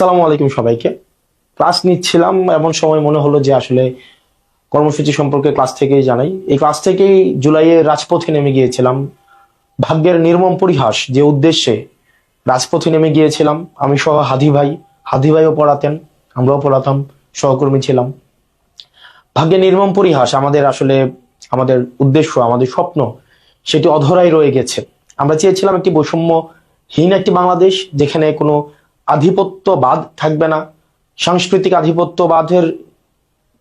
আসসালামু আলাইকুম সবাইকে। ক্লাস নিচ্ছিলাম এমন সময় মনে হলো যে আসলে কর্মসূচি সম্পর্কে ক্লাস থেকেই জানাই। এই ক্লাস থেকেই জুলাইয়ে রাজপথে নেমে গিয়েছিলাম। ভাগ্যের নির্মম পরিহাস যে উদ্দেশ্যে রাজপথে নেমে গিয়েছিলাম। আমি সহ হাদি ভাই, হাদি ভাইও পড়াতেন, আমরাও পড়াতাম, সহকর্মী ছিলাম। ভাগ্যের নির্মম পরিহাস আমাদের আসলে আমাদের উদ্দেশ্য, আমাদের স্বপ্ন, সেটি অধরাই রয়ে গেছে। আমরা চেয়েছিলাম একটি বৈষম্যহীন একটি বাংলাদেশ যেখানে কোনো আধিপত্যবাদ থাকবে না। সাংস্কৃতিক আধিপত্যবাদের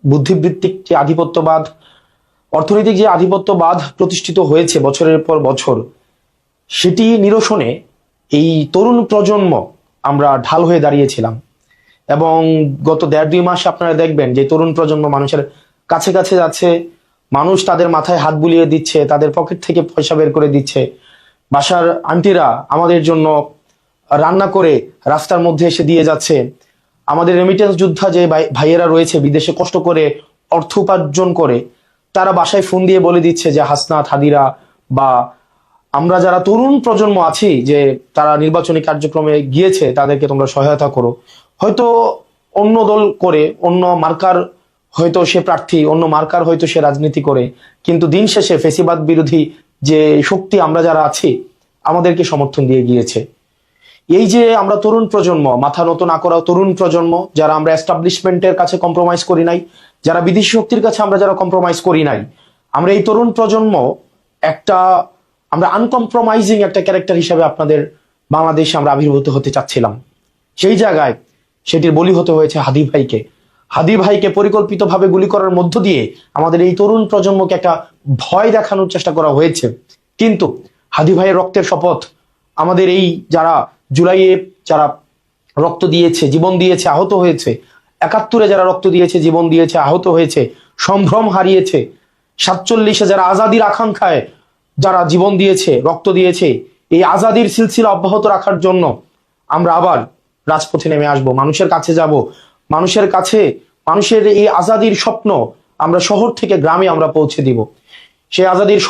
বুদ্ধিবৃত্তিক যে আধিপত্যবাদ, অর্থনৈতিক যে আধিপত্যবাদ প্রতিষ্ঠিত হয়েছে বছরের পর বছর, সেটি নিরসনে এই তরুণ প্রজন্ম আমরা ঢাল হয়ে দাঁড়িয়েছিলাম। এবং গত দেড় দুই মাসে আপনারা দেখবেন যে তরুণ প্রজন্ম মানুষের কাছে কাছে যাচ্ছে, মানুষ তাদের মাথায় হাত বুলিয়ে দিচ্ছে, তাদের পকেট থেকে পয়সা বের করে দিচ্ছে। বাসার আন্টিরা আমাদের জন্য রান্না করে রাস্তার মধ্যে এসে দিয়ে যাচ্ছে। আমাদের রেমিটেন্স যোদ্ধা যে ভাই- ভাইয়েরা রয়েছে, বিদেশে কষ্ট করে অর্থ উপার্জন করে, তারা বাসায় ফোন দিয়ে বলে দিচ্ছে যে, হাসনাত, হাদিরা বা আমরা যারা তরুণ প্রজন্ম আছি যে তারা নির্বাচনী কার্যক্রমে গিয়েছে, তাদেরকে তোমরা সহায়তা করো। হয়তো অন্য দল করে, অন্য মার্কার হয়তো সে প্রার্থী, অন্য মার্কার হয়তো সে রাজনীতি করে, কিন্তু দিন শেষে ফেসিবাদ বিরোধী যে শক্তি আমরা যারা আছি, আমাদেরকে সমর্থন দিয়ে গিয়েছে। এই যে আমরা তরুণ প্রজন্ম, মাথা নত না করা তরুণ প্রজন্ম, যারা আমরা এস্টাবলিশমেন্টের কাছে কম্প্রোমাইজ করি নাই, যারা বিদেশি শক্তির কাছে আমরা যারা কম্প্রোমাইজ করি নাই, আমরা এই তরুণ প্রজন্ম একটা, আমরা আনকম্প্রোমাইজিং একটা ক্যারেক্টার হিসাবে আপনাদের বাংলাদেশে আমরা আবির্ভূত হতে চাচ্ছিলাম। সেই জায়গায় সেটির বলি হতে হয়েছে হাদি ভাইকে। হাদি ভাইকে পরিকল্পিতভাবে গুলি করার মধ্য দিয়ে আমাদের এই তরুণ প্রজন্মকে একটা ভয় দেখানোর চেষ্টা করা হয়েছে। কিন্তু হাদি ভাইয়ের রক্তের শপথ আমাদের এই যারা জুলাইয়ে যারা রক্ত দিয়েছে, জীবন দিয়েছে, আহত হয়েছে, একাত্তরে যারা রক্ত দিয়েছে, জীবন দিয়েছে, আহত হয়েছে, সম্ভ্রম হারিয়েছে, সাতচল্লিশে যারা আজাদির আকাঙ্ক্ষায় যারা জীবন দিয়েছে, রক্ত দিয়েছে, এই আজাদির সিলসিলা অব্যাহত রাখার জন্য আমরা আবার রাজপথে নেমে আসব, মানুষের কাছে যাব। মানুষের কাছে, মানুষের এই আজাদির স্বপ্ন আমরা শহর থেকে গ্রামে আমরা পৌঁছে দিব। সেই আজাদির